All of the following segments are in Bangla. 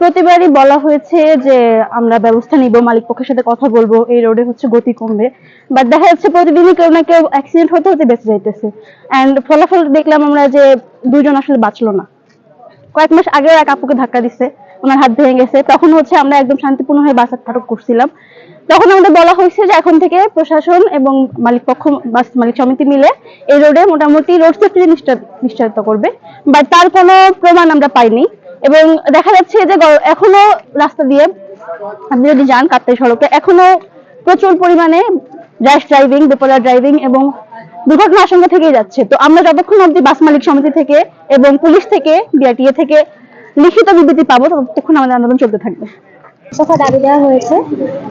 প্রতিবারই বলা হয়েছে যে আমরা ব্যবস্থা নিব, মালিক পক্ষের সাথে কথা বলব, এই রোডে হচ্ছে গতি কমবে। বাট দেখা যাচ্ছে প্রতিদিনই কেউ না কেউ অ্যাক্সিডেন্ট হতে হতে বেঁচে যাইতেছে। অ্যান্ড ফলাফল দেখলাম আমরা যে দুইজন আসলে বাঁচলো না। কয়েক মাস আগেও এক আপুকে ধাক্কা দিছে, ওনার হাত ভেঙে গেছে। তখন হচ্ছে আমরা একদম শান্তিপূর্ণ হয়ে বাসার ফাটক করছিলাম। তখন আমাদের বলা হয়েছে যে এখন থেকে প্রশাসন এবং মালিক পক্ষ, বাস মালিক সমিতি মিলে এই রোডে মোটামুটি রোড সেফটি নিশ্চিত করবে। বাট তার কোনো প্রমাণ আমরা পাইনি। এবং দেখা যাচ্ছে যে এখনও রাস্তা দিয়ে, আপনি যদি যান কাপ্তাই সড়কে, এখনও প্রচুর পরিমাণে র্যাশ ড্রাইভিং বেপলার ড্রাইভিং এবং দুর্ঘটনা আশঙ্কা থেকেই যাচ্ছে। তো আমরা যতক্ষণ অব্দি বাস মালিক সমিতি থেকে এবং পুলিশ থেকে বিআরটিএ থেকে লিখিত বিবৃতি পাবো, ততক্ষণ আমাদের আন্দোলন চলতে থাকবে। দফা দাবি দেওয়া হয়েছে,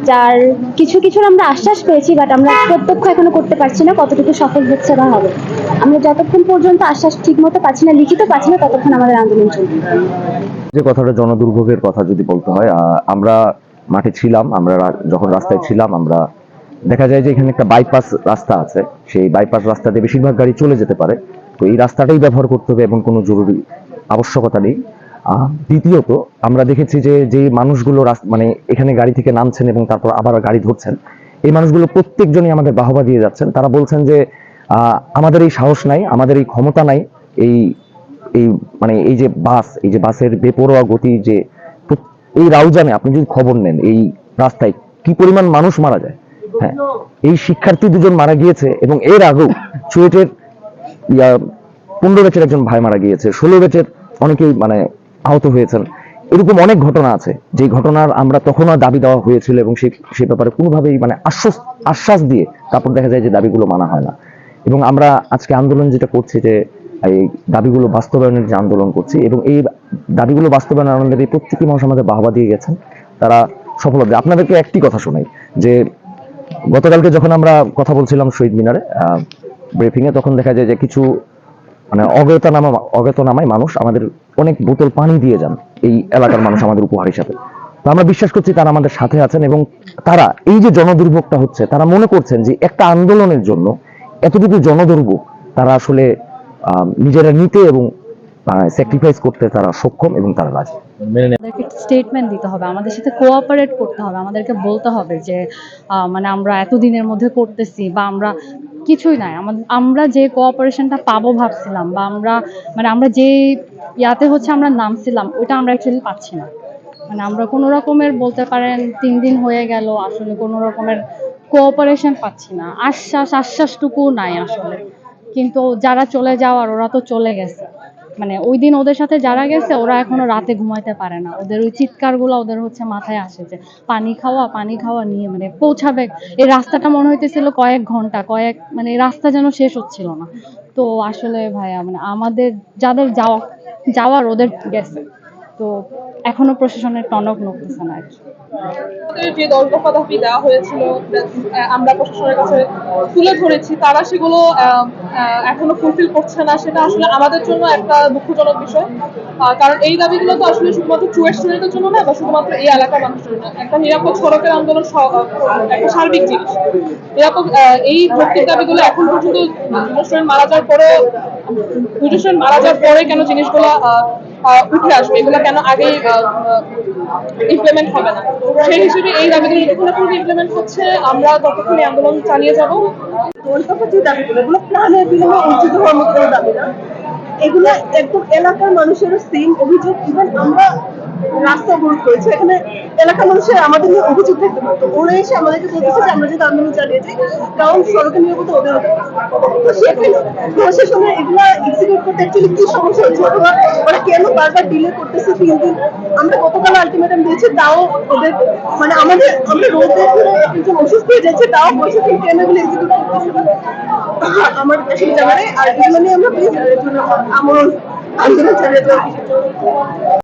যার কিছু কিছুর আমরা আশ্বাস পেয়েছি বাট আমরা প্রত্যক্ষ এখনও করতে পারছি না কতটুকু সফল হচ্ছে বা হবে। আমরা যতক্ষণ পর্যন্ত আশ্বাস ঠিক মতো পাচ্ছি না, লিখিত পাচ্ছি না, ততক্ষণ আমাদের আন্দোলন চলবে। যে কথাটা জনদুর্ভোগের কথা যদি বলতে হয় আমরা মাঠে ছিলাম, আমরা যখন রাস্তায় ছিলাম, আমরা দেখা যায় যে এখানে একটা বাইপাস রাস্তা আছে। সেই বাইপাস রাস্তা দিয়ে বেশিরভাগ গাড়ি চলে যেতে পারে। তো এই রাস্তাটাই ব্যবহার করতে হবে এবং কোনো জরুরি আবশ্যকতা নেই। দ্বিতীয়ত আমরা দেখেছি যে যে মানুষগুলো মানে এখানে গাড়ি থেকে নামছেন এবং তারপর আবার গাড়ি ধরছেন, এই মানুষগুলো প্রত্যেকজনই আমাদের বাহবা দিয়ে যাচ্ছেন। তারা বলছেন যে আমাদের এই সাহস নাই, আমাদের এই ক্ষমতা নাই, এই এই মানে এই যে বাস, এই যে বাসের বেপরোয়া গতি যে এই রাউজানে আপনি যদি খবর নেন এই রাস্তায় কি পরিমাণ মানুষ মারা যায় হ্যাঁ এই শিক্ষার্থী দুজন মারা গিয়েছে এবং এর আগেও চুয়েটের পনেরো ব্যাচের একজন ভাই মারা গিয়েছে, ষোলো ব্যাচের অনেকেই মানে আহত হয়েছেন। এরকম অনেক ঘটনা আছে। যে ঘটনার আমরা তখনও দাবি দেওয়া হয়েছিল এবং সেই সেই ব্যাপারে কোনোভাবেই মানে আশ্বাস আশ্বাস দিয়ে তারপর দেখা যায় যে দাবিগুলো মানা হয় না। এবং আমরা আজকে আন্দোলন যেটা করছি যে এই দাবিগুলো বাস্তবায়নের যে আন্দোলন করছি এবং এই দাবিগুলো বাস্তবায়নের আনন্দের এই প্রত্যেকটি মানুষ আমাদের বাহবা দিয়ে গেছেন। তারা সফল হবে। আপনাদেরকে একটি কথা শোনাই, যে গতকালকে যখন আমরা কথা বলছিলাম শহীদ মিনারে ব্রিফিং এ তখন দেখা যায় যে কিছু মানে অজ্ঞাতনামা, অজ্ঞাতনামায় মানুষ আমাদের অনেক বোতল পানি দিয়ে যান এই এলাকার মানুষ আমাদের উপহার হিসাবে। তো আমরা বিশ্বাস করছি তারা আমাদের সাথে আছেন এবং তারা এই যে জনদুর্ভোগটা হচ্ছে তারা মনে করছেন যে একটা আন্দোলনের জন্য এতটুকু জনদুর্ভোগ তারা আসলে নিজেরা নিতে এবং স্যাক্রিফাইস করতে তারা সক্ষম এবং তারা রাজি। আমাদেরকে স্টেটমেন্ট দিতে হবে আমাদের সাথে কোঅপারেট করতে হবে আমাদেরকে বলতে হবে যে আহ, মানে আমরা এতদিনের মধ্যে করতেছি বা আমরা কিছুই নাই। আমাদের আমরা যে কোঅপারেশনটা পাবো ভাবছিলাম বা আমরা মানে আমরা যে ইয়াতে হচ্ছে আমরা নামছিলাম, ওইটা আমরা অ্যাকচুয়ালি পাচ্ছি না। মানে আমরা কোনো রকমের বলতে পারেন তিন দিন হয়ে গেল, আসলে কোনো রকমের কোঅপারেশন পাচ্ছি না। আশ্বাস আশ্বাসটুকু নাই আসলে। কিন্তু যারা চলে যাওয়ার, ওরা তো চলে গেছে। মানে ওই দিন ওদের সাথে যারা গেছে, ওরা এখনও রাতে ঘুমাইতে পারে না। ওদের ওই চিৎকারগুলো ওদের হচ্ছে মাথায় আসে যে, পানি খাওয়া পানি খাওয়া নিয়ে মানে পৌঁছাবে। এই রাস্তাটা মনে হইতেছিল কয়েক ঘণ্টা, কয়েক মানে রাস্তা যেন শেষ হচ্ছিল না। তো আসলে ভাইয়া মানে আমাদের যাদের যাওয়া, যাওয়ার ওদের গেছে। তো এখনও প্রশাসনের টনক নড়তেছে না আর কি। যে দেওয়া হয়েছিল আমরা প্রশাসনের কাছে তুলে ধরেছি, তারা সেগুলো এখনও ফুলফিল করছে না, সেটা আসলে আমাদের জন্য একটা দুঃখজনক বিষয়। কারণ এই দাবিগুলো তো আসলে শুধুমাত্র চুয়েট স্টুডেন্টের জন্য না, বা শুধুমাত্র এই এলাকার মানুষের জন্য। একটা নিরাপদ সড়কের আন্দোলন একটা সার্বিক জিনিস। নিরাপদ এই যৌক্তিক দাবিগুলো এখন পর্যন্ত দুজন মারা যাওয়ার পরেও, দুজন মারা যাওয়ার পরে কেন জিনিসগুলো উঠে আসবে, এগুলো কেন আগে ইমপ্লিমেন্ট হবে না? সেই হিসেবে এই দাবিগুলো যতক্ষণ না ইমপ্লিমেন্ট হচ্ছে, আমরা ততক্ষণ আন্দোলন চালিয়ে যাব। কলকাতা যে দাবিগুলো প্রাণের বিনিময়ে অর্জিত হওয়ার মতো দাবি না। এগুলো একদম এলাকার মানুষের সেম অভিযোগ। ইভেন আমরা রাস্তা অবরোধ করেছি। এখানে এলাকার মানুষের আমাদের নিয়ে অভিযোগ করতে পারতো ওরা এসে আমাদেরকে বলতেছে যে আমরা যদি আন্দোলন চালিয়েছি কারণ সড়কের নিরাপত্তা ওদের তো সেখানে প্রশাসনের এগুলো এক্সিকিউট করতে অ্যাকচুয়ালি কি সমস্যা হচ্ছে অথবা ওরা কেন বারবার ডিলে করতেছে তিন দিন? আমরা গতকাল আলটিমেটাম দিয়েছি, তাও ওদের মানে আমাদের, আমরা রোদ একজন অসুস্থ হয়ে যাচ্ছে, তাও প্রশাসন কেন এগুলো এক্সিকিউট করতেছে আমার আর এগুলো নিয়ে আমরা প্লিজ আন্দোলন চালিয়ে